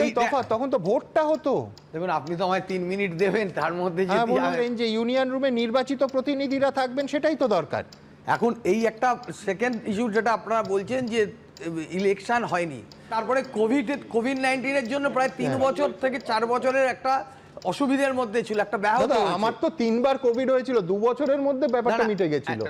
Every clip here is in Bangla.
এই তফাৎ তখন তো ভোটটা হতো। দেখুন আপনি তো আমায় তিন মিনিট দেবেন তার মধ্যে হ্যাঁ যে ইউনিয়ন রুমে নির্বাচিত প্রতিনিধিরা থাকবেন সেটাই তো দরকার। এখন এই একটা সেকেন্ড ইস্যু যেটা আপনারা বলছেন যে ইলেকশন হয়নি। তারপরে কোভিড কোভিড নাইন্টিনের জন্য প্রায় তিন হ্যাঁ। বছর থেকে চার বছরের একটা অসুবিধার মধ্যে ছিল একটা ব্যাহত আমার তো তিনবার কোভিড হয়েছিল দু বছরের মধ্যে ব্যাপারটা না, না, মিটে গেছিল।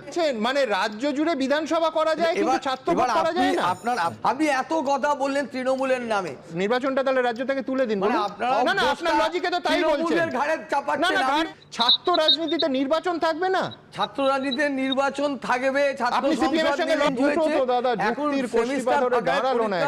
মানে রাজ্য জুড়ে বিধানসভা করা যায় কিন্তু ছাত্র করা যায় না। আপনার আপনি এত কথা বললেন তৃণমূলের নামে। নির্বাচনটা তাহলে রাজ্য থেকে তুলে দিন মানে না না আপনার লজিকে তো তাই বলছেন। তৃণমূলের ঘাড়ে না চাপাচ্ছেন না ছাত্র রাজনীতিতে নির্বাচন থাকবে না? ছাত্র রাজনীতিতে নির্বাচন থাকবে ছাত্র আপনি CPM এর সংসদ সঙ্গে নির্বাচন তো দাদা যুক্তির পাথরে ফাঁকায় দাঁড়াল না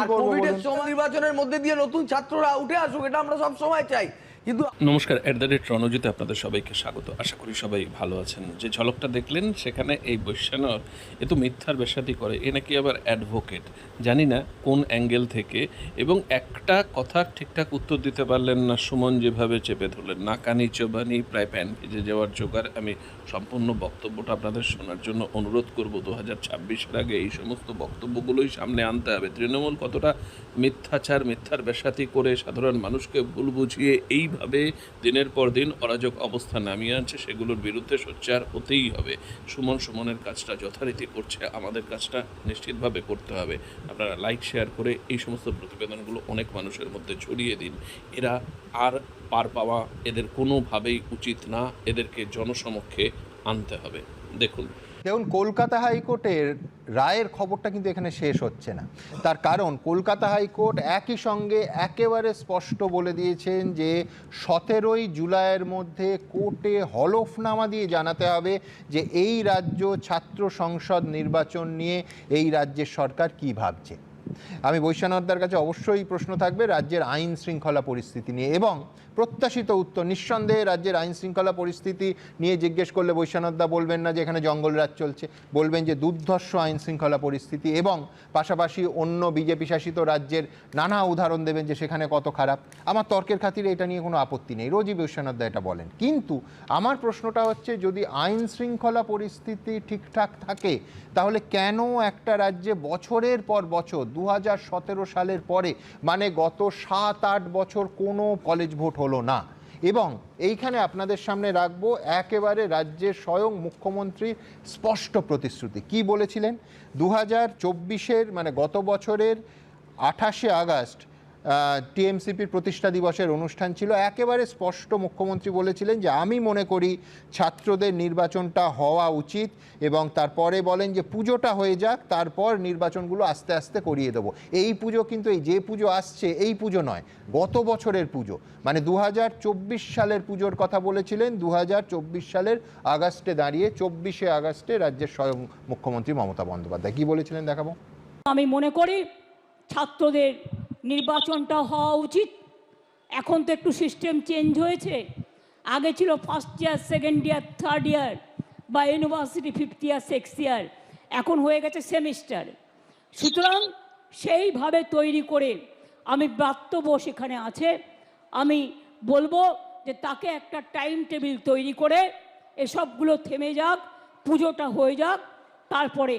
আর করব কোভিডের সময় নির্বাচনের মধ্যে দিয়ে নতুন ছাত্ররা উঠে আসুক এটা আমরা সব সময় চাই। কিন্তু নমস্কার অ্যাট দ্য রেট রণজিতে আপনাদের সবাইকে স্বাগত। আশা করি সবাই ভালো আছেন। যে ঝলকটা দেখলেন, সেখানে এই বৈশ্যানর এ তো মিথ্যার বেসাতি করে, এ নাকি আবার অ্যাডভোকেট জানি না কোন অ্যাঙ্গেল থেকে, এবং একটা কথা ঠিকঠাক উত্তর দিতে পারলেন না সুমন যেভাবে চেপে ধরলেন। নাকানি চোবানি, প্রায় প্যান ভিজে যাওয়ার জোগাড়। আমি সম্পূর্ণ বক্তব্যটা আপনাদের শোনার জন্য অনুরোধ করব, দু হাজার ছাব্বিশের আগে এই সমস্ত বক্তব্যগুলোই সামনে আনতে হবে। তৃণমূল কতটা মিথ্যাচার, মিথ্যার বেসাতি করে সাধারণ মানুষকে ভুল বুঝিয়ে এইভাবে দিনের পর দিন অরাজক অবস্থা নামিয়ে আনছে, সেগুলোর বিরুদ্ধে সোচ্চার হতেই হবে। সুমন, সুমনের কাজটা যথারীতি করছে, আমাদের কাজটা নিশ্চিতভাবে করতে হবে। আপনারা লাইক শেয়ার করে এই সমস্ত প্রতিবেদনগুলো অনেক মানুষের মধ্যে ছড়িয়ে দিন। এরা আর পার পাওয়া এদের কোনোভাবেই উচিত না, এদেরকে জনসমক্ষে আনতে হবে। দেখুন দেখুন, কলকাতা হাইকোর্টের রায়ের খবরটা কিন্তু এখানে শেষ হচ্ছে না। তার কারণ, কলকাতা হাইকোর্ট একই সঙ্গে একেবারে স্পষ্ট বলে দিয়েছেন যে, সতেরোই জুলাইয়ের মধ্যে কোর্টে হলফনামা দিয়ে জানাতে হবে যে, এই রাজ্য ছাত্র সংসদ নির্বাচন নিয়ে এই রাজ্যের সরকার কি ভাবছে। আমি বৈশ্যানদার কাছে অবশ্যই প্রশ্ন থাকবে, রাজ্যের আইন শৃঙ্খলা পরিস্থিতি নিয়ে। এবং প্রত্যাশিত উত্তর। নিঃসন্দেহে রাজ্যের আইন শৃঙ্খলা পরিস্থিতি নিয়ে জিজ্ঞেস করলে বৈশ্যানদা বলবেন না যে এখানে জঙ্গল রাজ চলছে। বলবেন যে দুর্ধর্ষ আইন শৃঙ্খলা পরিস্থিতি এবং পাশাপাশি অন্য বিজেপি শাসিত রাজ্যের নানা উদাহরণ দেবেন যে সেখানে কত খারাপ। আমার তর্কের খাতিরে এটা নিয়ে কোনো আপত্তি নেই। রোজই বৈশ্যানদা এটা বলেন। কিন্তু আমার প্রশ্নটা হচ্ছে, যদি আইন শৃঙ্খলা পরিস্থিতি ঠিকঠাক থাকে, তাহলে কেন একটা রাজ্যে বছরের পর বছর দু হাজার সতেরো সালের পরে মানে গত সাত আট বছর কোনো কলেজ ভোট হলো না। এবং এইখানে আপনাদের সামনে রাখব একেবারে রাজ্যের স্বয়ং মুখ্যমন্ত্রী স্পষ্ট প্রতিশ্রুতি। কি বলেছিলেন? দু হাজার মানে গত বছরের আঠাশে আগস্ট টিএমসিপির প্রতিষ্ঠা দিবসের অনুষ্ঠান ছিল। একেবারে স্পষ্ট মুখ্যমন্ত্রী বলেছিলেন যে, আমি মনে করি ছাত্রদের নির্বাচনটা হওয়া উচিত এবং তারপরে বলেন যে, পুজোটা হয়ে যাক, তারপর নির্বাচনগুলো আস্তে আস্তে করিয়ে দেবো। এই পুজো কিন্তু এই যে পুজো আসছে, এই পুজো নয়, গত বছরের পুজো। মানে দু হাজার চব্বিশ সালের পুজোর কথা বলেছিলেন দু হাজার চব্বিশ সালের আগস্টে দাঁড়িয়ে চব্বিশে আগস্টে রাজ্যের স্বয়ং মুখ্যমন্ত্রী মমতা বন্দ্যোপাধ্যায়। কী বলেছিলেন দেখাবো? আমি মনে করি ছাত্রদের নির্বাচনটা হওয়া উচিত। এখন তো একটু সিস্টেম চেঞ্জ হয়েছে। আগে ছিল first year second year third year বা university fifth year six year এখন হয়ে গেছে সেমিস্টার সুতরাং সেইভাবে তৈরি করে আমি ব্রাত্যব সেখানে আছে। আমি বলব যে তাকে একটা টাইম টেবিল তৈরি করে এসবগুলো থেমে যাক, পুজোটা হয়ে যাক, তারপরে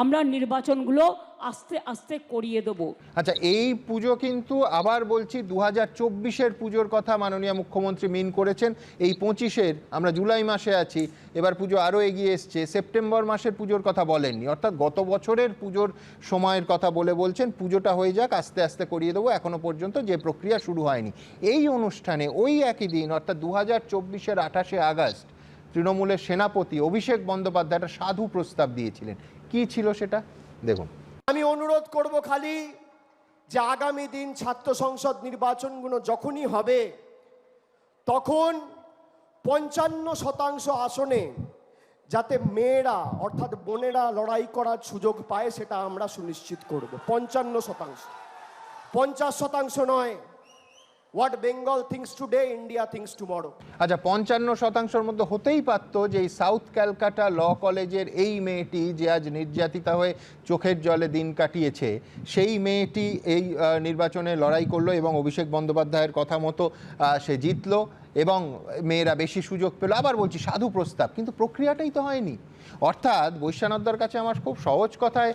আমরা নির্বাচনগুলো আস্তে আস্তে করিয়ে দেবো। আচ্ছা এই পুজো কিন্তু আবার বলছি দু হাজার চব্বিশের পুজোর কথা মাননীয় মুখ্যমন্ত্রী মিন করেছেন। এই পঁচিশের, আমরা জুলাই মাসে আছি, এবার পুজো আরও এগিয়ে এসছে। সেপ্টেম্বর মাসের পুজোর কথা বলেননি, অর্থাৎ গত বছরের পুজোর সময়ের কথা বলে বলছেন, পুজোটা হয়ে যাক, আস্তে আস্তে করিয়ে দেবো এখনও পর্যন্ত যে প্রক্রিয়া শুরু হয়নি। এই অনুষ্ঠানে ওই একই দিন, অর্থাৎ দু হাজার চব্বিশের আঠাশে আগস্ট, তৃণমূলের সেনাপতি অভিষেক বন্দ্যোপাধ্যায় একটা সাধু প্রস্তাব দিয়েছিলেন। কি ছিল সেটা? দেখুন। আমি অনুরোধ করব খালি যে আগামী দিন ছাত্র সংসদ নির্বাচনগুলো যখনই হবে, তখন পঞ্চান্ন শতাংশ আসনে যাতে মেয়েরা, অর্থাৎ বোনেরা লড়াই করার সুযোগ পায়, সেটা আমরা সুনিশ্চিত করব। পঞ্চান্ন শতাংশ। পঞ্চাশ শতাংশ নয় what Bengal thinks today India thinks tomorrow আচ্ছা পঞ্চান্ন শতাংশের মধ্যে হতেই পারত যে এই সাউথ ক্যালকাটা ল কলেজের এই মেয়েটি যে আজ নির্যাতিতা হয়ে চোখের জলে দিন কাটিয়েছে, সেই মেয়েটি এই নির্বাচনে লড়াই করল এবং অভিষেক বন্দ্যোপাধ্যায়ের কথা মতো সে জিতলো। এবং মেয়েরা বেশি সুযোগ পেল। আবার বলছি, সাধু প্রস্তাব, কিন্তু প্রক্রিয়াটাই তো হয়নি। অর্থাৎ বৈশ্যানদ্দার কাছে আমার খুব সহজ কথায়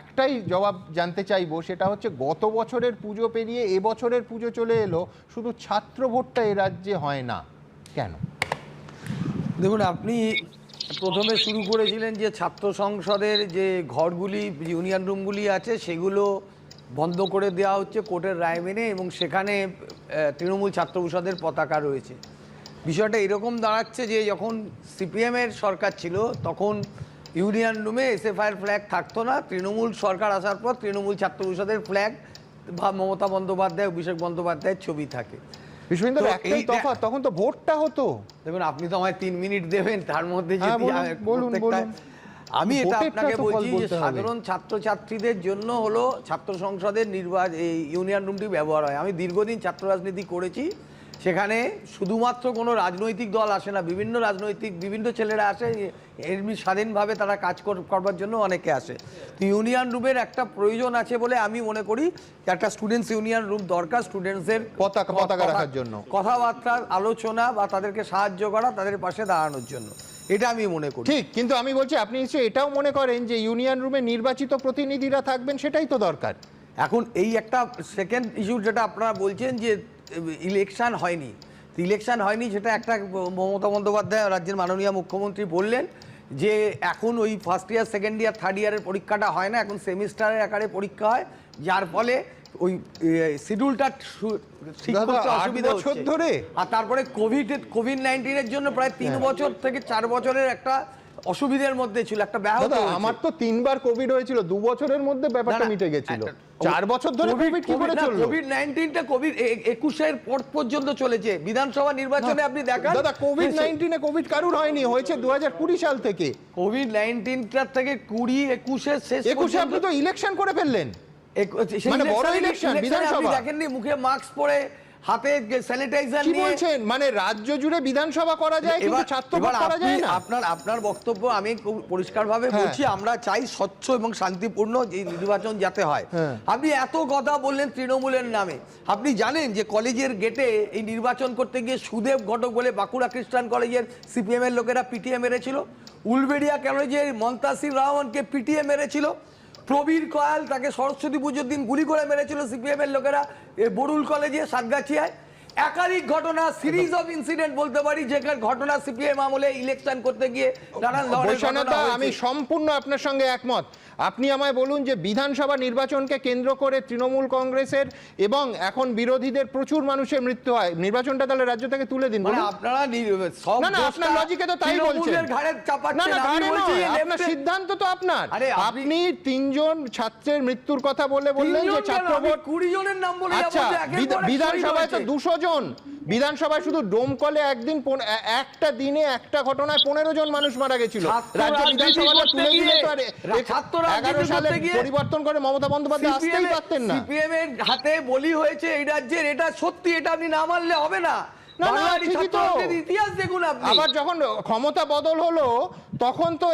একটাই জবাব জানতে চাইব, সেটা হচ্ছে গত বছরের পুজো পেরিয়ে এবছরের পুজো চলে এলো, শুধু ছাত্র ভোটটা এ রাজ্যে হয় না। কেন? দেখুন, আপনি প্রথমে শুরু করেছিলেন যে ছাত্র সংসদের যে ঘরগুলি ইউনিয়ন রুমগুলি আছে, সেগুলো বন্ধ করে দেওয়া হচ্ছে কোর্টের রায় মেনে এবং সেখানে তৃণমূল ছাত্র পরিষদের পতাকা রয়েছে। বিষয়টা এরকম দাঁড়াচ্ছে যে যখন সিপিএমের সরকার ছিল তখন ইউনিয়ন রুমে এসএফআইয়ের ফ্ল্যাগ থাকতো না। তৃণমূল সরকার আসার পর তৃণমূল ছাত্র পরিষদের ফ্ল্যাগ বা মমতা বন্দ্যোপাধ্যায় অভিষেক বন্দ্যোপাধ্যায়ের ছবি থাকে। তখন তো ভোটটা হতো। দেখুন আপনি তো আমায় তিন মিনিট দেবেন তার মধ্যে হ্যাঁ, বলুন, আমি এটা আপনাকে বলছি যে সাধারণ ছাত্রছাত্রীদের জন্য হলো ছাত্র সংসদের নির্বাচন এই ইউনিয়ন রুমটি ব্যবহার হয়। আমি দীর্ঘদিন ছাত্র রাজনীতি করেছি। সেখানে শুধুমাত্র কোনো রাজনৈতিক দল আসে না বিভিন্ন রাজনৈতিক বিভিন্ন ছেলেরা আসে এমনি স্বাধীনভাবে তারা কাজ কর- করবার জন্য অনেকে আসে। তো ইউনিয়ন রুমের একটা প্রয়োজন আছে বলে আমি মনে করি একটা স্টুডেন্টস ইউনিয়ন রুম দরকার স্টুডেন্টসের পতাকা- পতাকা রাখার জন্য। কথাবার্তা আলোচনা বা তাদেরকে সাহায্য করা তাদের পাশে দাঁড়ানোর জন্য। এটা আমি মনে করি। ঠিক কিন্তু আমি বলছি আপনি নিশ্চয়ই এটাও মনে করেন যে ইউনিয়ন রুমে নির্বাচিত প্রতিনিধিরা থাকবেন সেটাই তো দরকার। এখন এই একটা সেকেন্ড ইস্যু যেটা আপনারা বলছেন যে ইলেকশন হয়নি। ইলেকশন হয়নি সেটা একটা মমতা বন্দ্যোপাধ্যায় রাজ্যের মাননীয় মুখ্যমন্ত্রী বললেন যে এখন ওই first year second year third ইয়ারের পরীক্ষাটা হয় না এখন সেমিস্টারের আকারে পরীক্ষা হয়। যার ফলে ওই শিডিউলটা ঠিক করতে অসুবিধা বছর ধরে? আর তারপরে কোভিড কোভিড নাইন্টিনের জন্য প্রায় তিন হ্যাঁ। বছর থেকে চার বছরের একটা অসুবিধার মধ্যে ছিল একটা ব্যাহত আমার তো তিনবার কোভিড হয়েছিল দু বছরের মধ্যে ব্যাপারটা মিটে গেছিল। চার বছর ধরে কোভিড- কি করে কোভিড চলল? কোভিড নাইনটিনটা কোভিড এ- একুশের পর পর্যন্ত চলেছে। বিধানসভা নির্বাচনে আপনি দেখান। দাদা কোভিড নাইন্টিনে কোভিড কারুর হয়নি হয়েছে দু হাজার কুড়ি সাল থেকে। কোভিড নাইনটিনটার থেকে কুড়ি একুশের শেষ একুশে আপনি তো ইলেকশন করে ফেললেন। মানে বড় election-এ- election, election-এ আপনি বিধানসভা। দেখেননি মুখে মাস্ক পরে হাতে স্যানিটাইজার নিয়ে বলছেন মানে রাজ্য জুড়ে বিধানসভা করা যায় কিন্তু করা যায় না আপনার আপনার বক্তব্য আমি পরিষ্কারভাবে হ্যাঁ। বলছি আমরা চাই স্বচ্ছ এবং শান্তিপূর্ণ এই নির্বাচন যাতে হয় হ্যাঁ। আপনি এত কথা বললেন তৃণমূলের নামে আপনি জানেন যে কলেজের গেটে এই নির্বাচন করতে গিয়ে সুদেব ঘটক বলে বাঁকুড়া খ্রিস্টান কলেজের সিপিএম এর লোকেরা পিটিএ মেরেছিল উলবেড়িয়া কলেজের মন্তাসির রহমানকে পিটিএ মেরেছিল প্রবীর কয়াল তাকে সরস্বতী পুজোর দিন গুলি করে মেরেছিল সিপিএম এর লোকেরা বরুল কলেজে সাতগাছিয়ায়। একাধিক ঘটনা সিরিজ অফ ইনসিডেন্ট বলতে পারি যেখানে ঘটনা সিপিএম আমলে ইলেকশন করতে গিয়ে নানান ধরনের আমি সম্পূর্ণ আপনার সঙ্গে একমত। আপনি আমায় বলুন যে বিধানসভা নির্বাচনকে কেন্দ্র করে তৃণমূল কংগ্রেসের এবং এখন বিরোধীদের প্রচুর মানুষের মৃত্যু হয়। নির্বাচনটা তাহলে রাজ্য থেকে তুলে দিন সিদ্ধান্ত তো আপনার। আপনি তিনজন ছাত্রের মৃত্যুর কথা বলে বললেন যে ছাত্র ভোট জনের নাম বলে আচ্ছা, বিধানসভায় তো দুশো জন। বিধানসভায় শুধু ডোমকলে একদিন একটা দিনে একটা ঘটনায় পনেরো জন মানুষ মারা গেছিল। রাজ্য বিধানসভা তুলে দিলে তো আর এ- রা- ছাত্র রাজনীতি এগারো সালে করতে পরিবর্তন করে মমতা বন্দ্যোপাধ্যায় আসতেই পারতেন না। সিপিএম এর হাতে বলি হয়েছে এই রাজ্যের এটা সত্যি এটা আপনি না মানলে হবে না। আবার যখন ক্ষমতা বদল হলো তখন তো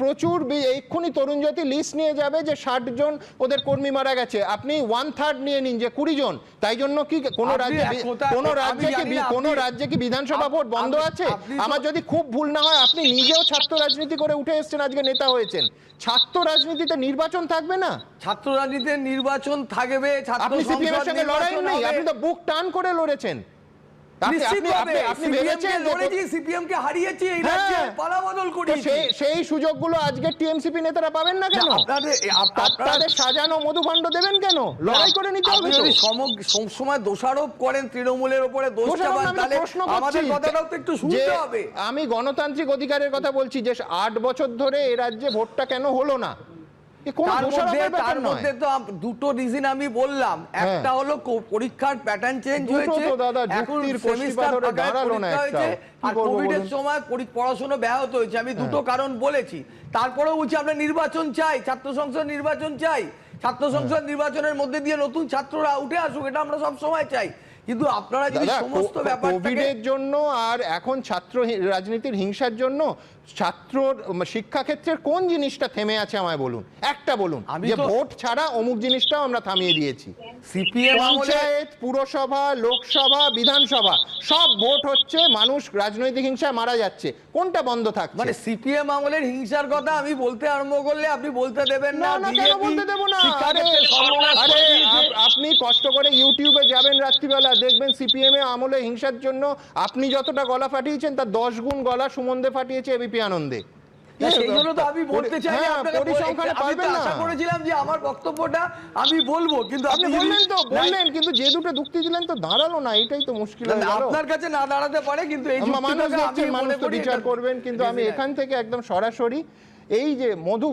প্রচুর এক্ষুনি তরুণ জ্যোতি লিস্ট নিয়ে যাবে যে ষাট জন ওদের কর্মী মারা গেছে। আপনি ওয়ান থার্ড নিয়ে নিন যে কুড়ি জন। তাই জন্য কি কোনো রাজ্যে কোনো রাজ্যে কি কোনো রাজ্যে কি বিধানসভা ভোট বন্ধ আছে? আমার যদি খুব ভুল না হয় আপনি নিজেও ছাত্র রাজনীতি করে উঠে এসেছেন আজকে নেতা হয়েছেন। ছাত্র রাজনীতিতে নির্বাচন থাকবে না? ছাত্র রাজনীতির নির্বাচন থাকবে আপনি সিপিএম এর সঙ্গে লড়াই নেই আপনি তো বুক টান করে লড়েছেন। সেই সেই সুযোগগুলো আজকে টিএমসিপি নেতারা পাবেন না কেন? আপনাদের আপ- তা- আপনারা- তাদের সাজানো মধুভাণ্ড দেবেন কেন? লড়াই করে নিতে হবে যদি দোষারোপ করেন তৃণমূলের উপরে একটু শুনতে হবে। আমি গণতান্ত্রিক অধিকারের কথা বলছি যে আট বছর ধরে এ রাজ্যে ভোটটা কেন হলো না? তার মধ্যে ব্যাপার তো দুটো রিজন আমি বললাম। একটা হলো পরীক্ষার প্যাটার্ন চেঞ্জ দুটো হয়েছে। এখন সেমিস্টার কষ্টিপাথরে দাঁড়াল না একটাও। কি আর কোভিডের সময় পড়াশোনা ব্যাহত হয়েছে। আমি দুটো কারণ বলেছি। তারপরেও বলছি আমরা নির্বাচন চাই ছাত্র সংসদ নির্বাচন চাই। ছাত্র সংসদ নির্বাচনের মধ্যে দিয়ে নতুন ছাত্ররা উঠে আসুক এটা আমরা সব সময় চাই। কিন্তু আপনারা যদি সমস্ত কোভিডের জন্য আর এখন ছাত্র রাজনীতির হিংসার জন্য ছাত্র শিক্ষাক্ষেত্রের কোন জিনিসটা থেমে আছে আমায় বলুন? একটা বলুন আমি যে ভোট ছাড়া অমুক জিনিসটাও আমরা থামিয়ে দিয়েছি। সিপিএম পঞ্চায়েত পুরসভা লোকসভা বিধানসভা সব ভোট হচ্ছে মানুষ রাজনৈতিক হিংসায় মারা যাচ্ছে। কোনটা বন্ধ থাকছে? মানে সিপিএম আমলের হিংসার কথা আমি বলতে আরম্ভ করলে আপনি বলতে দেবেন না না কেন বলতে দেবো না? আরে আপনি কষ্ট করে ইউটিউবে যাবেন রাত্রিবেলা দেখবেন সিপিএম এ আমলে হিংসার জন্য আপনি যতটা গলা ফাটিয়েছেন তার দশ গুণ গলা সুমন্দে ফাটিয়েছে এবিপি আনন্দে। আমি বলতে চাই যে হ্যাঁ, পরিসংখ্যানে আমি তো পারবেন না করেছিলাম যে আমার বক্তব্যটা আমি বলব কিন্তু আপনি বললেন তো বললেন কিন্তু যে দুটো যুক্তি দিলেন তো দাঁড়াল না এটাই তো মুশকিল হয়ে আপনার কাছে না দাঁড়াতে পারে কিন্তু এই মানুষ তো বিচার করবেন কিন্তু আমি এখান থেকে একদম সরাসরি এই যে মধু